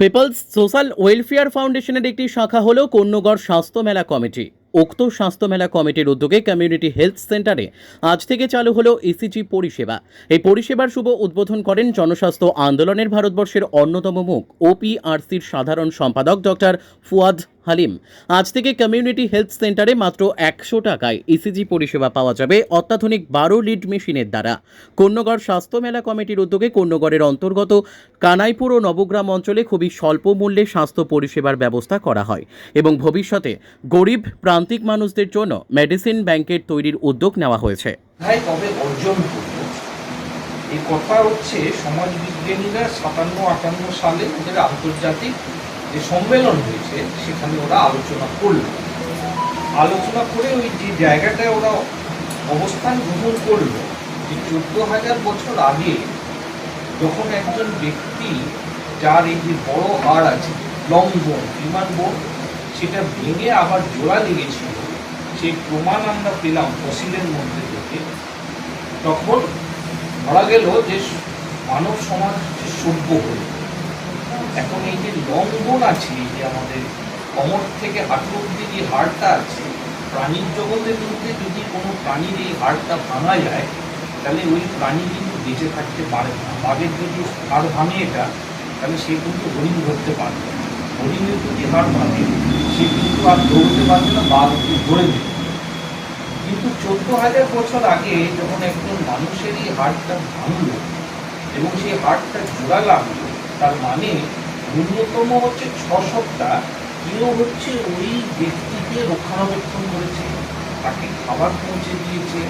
People's social welfare ফাউন্ডেশনের একটি শাখা হল কন্যগড় স্বাস্থ্য মেলা কমিটি। উক্ত স্বাস্থ্য মেলা কমিটির উদ্যোগে কমিউনিটি হেলথ সেন্টারে আজ থেকে চালু হলো ইসিজি পরিষেবা। এই পরিষেবার শুভ উদ্বোধন করেন জনস্বাস্থ্য আন্দোলনের ভারতবর্ষের অন্যতম মুখ ওপিআরসির সাধারণ সম্পাদক ডক্টর ফুয়াদ হালিম। আজ থেকে কমিউনিটি হেলথ সেন্টারে মাত্র একশো টাকায় ইসিজি পরিষেবা পাওয়া যাবে অত্যাধুনিক বারো লিড মেশিনের দ্বারা। কন্যগড় স্বাস্থ্য মেলা কমিটির উদ্যোগে কন্যগড়ের অন্তর্গত কানাইপুর ও নবগ্রাম অঞ্চলে খুবই স্বল্প মূল্যে স্বাস্থ্য পরিষেবার ব্যবস্থা করা হয় এবং ভবিষ্যতে গরিব, প্রান্তিক মানুষদের জন্য মেডিসিন ব্যাংকের তৈরির উদ্যোগ নেওয়া হয়েছে। এই কথা হচ্ছে সমাজ বিজ্ঞানীরা সাতান্ন আটান্ন সালে ওদের আন্তর্জাতিক যে সম্মেলন হয়েছে, সেখানে ওরা আলোচনা করল। আলোচনা করে ওই যে জায়গাটায় ওরা অবস্থান গ্রহণ করল, যে চোদ্দ হাজার বছর আগে যখন একজন ব্যক্তি যার এই যে বড় হাড় আছে লং বোন বিমান বোন, সেটা ভেঙে আবার জোড়া লেগেছিল, সেই প্রমাণ আমরা পেলাম ফসিলের মধ্যে থেকে। তখন ধরা গেল যে মানব সমাজ সভ্য হল এখন এই যে লঙ্ঘন আছে, এই যে আমাদের কমর থেকে হাঁটু অব্দি যে হাড়টা আছে, প্রাণীর জগতের মধ্যে যদি কোনো প্রাণীর এই হাড়টা ভাঙা যায়, তাহলে ওই প্রাণী কিন্তু বেঁচে থাকতে পারে না বাঘের যদি হাড় ভাঙে এটা, তাহলে সে কিন্তু হরিণ ধরতে পারবে। হরিণের যদি হাড় ভাঙে, সে কিন্তু আর দৌড়তে পারবে না, বাঘ ধরে দেবে কিন্তু চোদ্দ হাজার বছর আগে যখন একজন মানুষের এই হাড়টা ভাঙলো এবং সেই হাড়টা জোড়া লাগল, তার মানে ন্যূনতম হচ্ছে ছ সপ্তাহ। কেউ হচ্ছে ওই ব্যক্তিকে রক্ষণাবেক্ষণ করেছে, তাকে খাবার পৌঁছে দিয়েছে,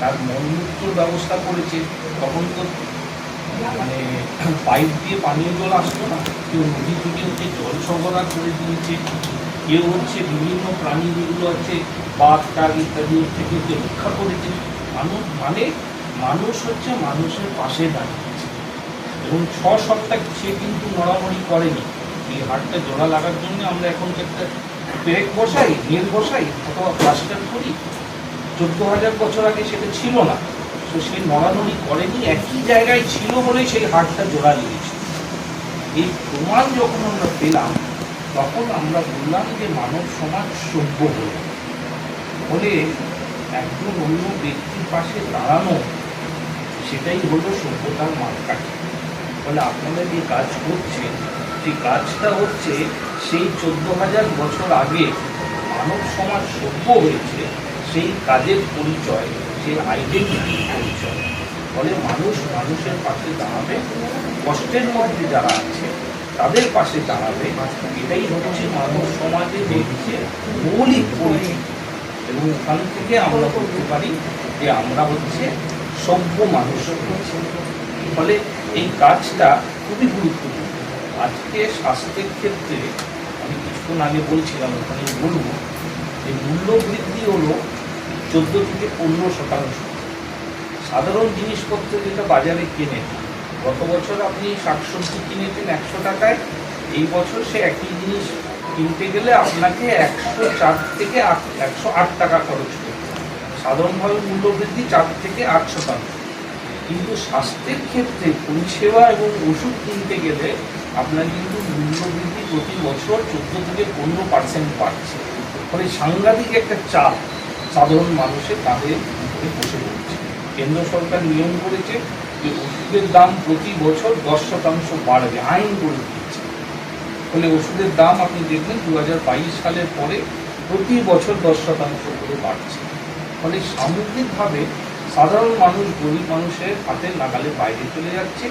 তার মলমূত্র ব্যবস্থা করেছে। তখন তো মানে পাইপ দিয়ে পানীয় জল আসতো না, কেউ নদী থেকে হচ্ছে জল সরবরাহ করে দিয়েছে। কেউ হচ্ছে বিভিন্ন প্রাণী যেগুলো আছে, বাঘ টাগ ইত্যাদি থেকে কেউ রক্ষা করেছে। মানুষ মানে মানুষ হচ্ছে মানুষের পাশে দাঁড়িয়েছে এবং ছ সপ্তাহ সে কিন্তু নড়ামড়ি করেনি। এই হাড়টা জোড়া লাগার জন্য আমরা এখন একটা ব্রেক বসাই, নেল বসাই, অথবা প্লাস্টার করি, চোদ্দ হাজার বছর আগে সেটা ছিল না। তো সে নড়ানড়ি করেনি, একই জায়গায় ছিল বলেই সেই হাড়টা জোড়া লেগেছিল এই প্রমাণ যখন আমরা পেলাম, তখন আমরা বললাম যে মানব সমাজ সভ্য হল ফলে একজন অন্য ব্যক্তির পাশে দাঁড়ানো, সেটাই হলো সভ্যতার মাপকাঠি ফলে আপনারা যে কাজ করছেন সেই কাজটা হচ্ছে সেই চোদ্দ হাজার বছর আগে মানব সমাজ সভ্য হয়েছে, সেই কাজের পরিচয়, সেই আইডেন্টিটির পরিচয়। ফলে মানুষ মানুষের পাশে দাঁড়াবে, কষ্টের মধ্যে যারা আছে, তাদের পাশে দাঁড়াবে, এটাই হচ্ছে মানব সমাজে দেখছে মৌলিক পরিচয়। এবং ওখান থেকে আমরা বলতে পারি যে আমরা হচ্ছে সভ্য মানুষ। ফলে এই কাজটা খুবই গুরুত্বপূর্ণ। আজকে স্বাস্থ্যের ক্ষেত্রে আমি কিছুক্ষণ আগে বলছিলাম, ওখানে বলব যে মূল্য বৃদ্ধি হলো চোদ্দ থেকে পনেরো শতাংশ। সাধারণ জিনিসপত্র যেটা বাজারে কেনে গত বছর আপনি শাকসবজি কিনেছেন একশো টাকায়, এই বছর সে একই জিনিস কিনতে গেলে আপনাকে একশো চার থেকে আট, একশো আট টাকা খরচ করতে হবে। সাধারণভাবে মূল্যবৃদ্ধি চার থেকে আট শতাংশ। কিন্তু স্বাস্থ্যের ক্ষেত্রে পরিষেবা এবং ওষুধ কিনতে গেলে আপনার কিন্তু মূল্যবৃদ্ধি প্রতি বছর চোদ্দ থেকে পনেরো পার্সেন্ট বাড়ছে। ফলে সাংঘাতিক একটা চাপ সাধারণ মানুষের তাদের উপরে বসে পড়ছে। কেন্দ্র সরকার নিয়ম করেছে যে ওষুধের দাম প্রতি বছর দশ শতাংশ বাড়বে, আইন করে দিয়েছে। ফলে ওষুধের দাম আপনি দেখবেন দু হাজার বাইশ সালের পরে প্রতি বছর দশ শতাংশ করে বাড়ছে। ফলে সামগ্রিকভাবে সাধারণ মানুষ গরিব মানুষের হাতের নাগালে বাইরে চলে যাচ্ছে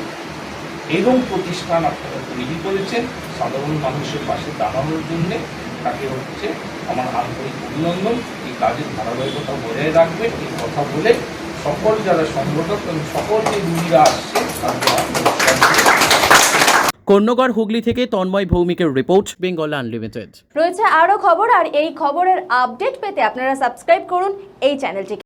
এবং প্রতিষ্ঠান আপনারা তৈরি করেছেন। সাধারণ মানুষের পাশে দাঁড়ানোর জন্যে তাকে হচ্ছে আমার আন্তরিক অভিনন্দন। এই কাজের ধারাবাহিকতা বজায় রাখবে এই কথা বলে সকল যারা সংগঠক এবং সকল যে রুগীরা আসছে। কন্যগড় হুগলি থেকে তন্ময় ভৌমিকের রিপোর্ট বেঙ্গল আনলিমিটেড। রয়েছে আরও খবর আর এই খবরের আপডেট পেতে আপনারা সাবস্ক্রাইব করুন এই চ্যানেলটিকে।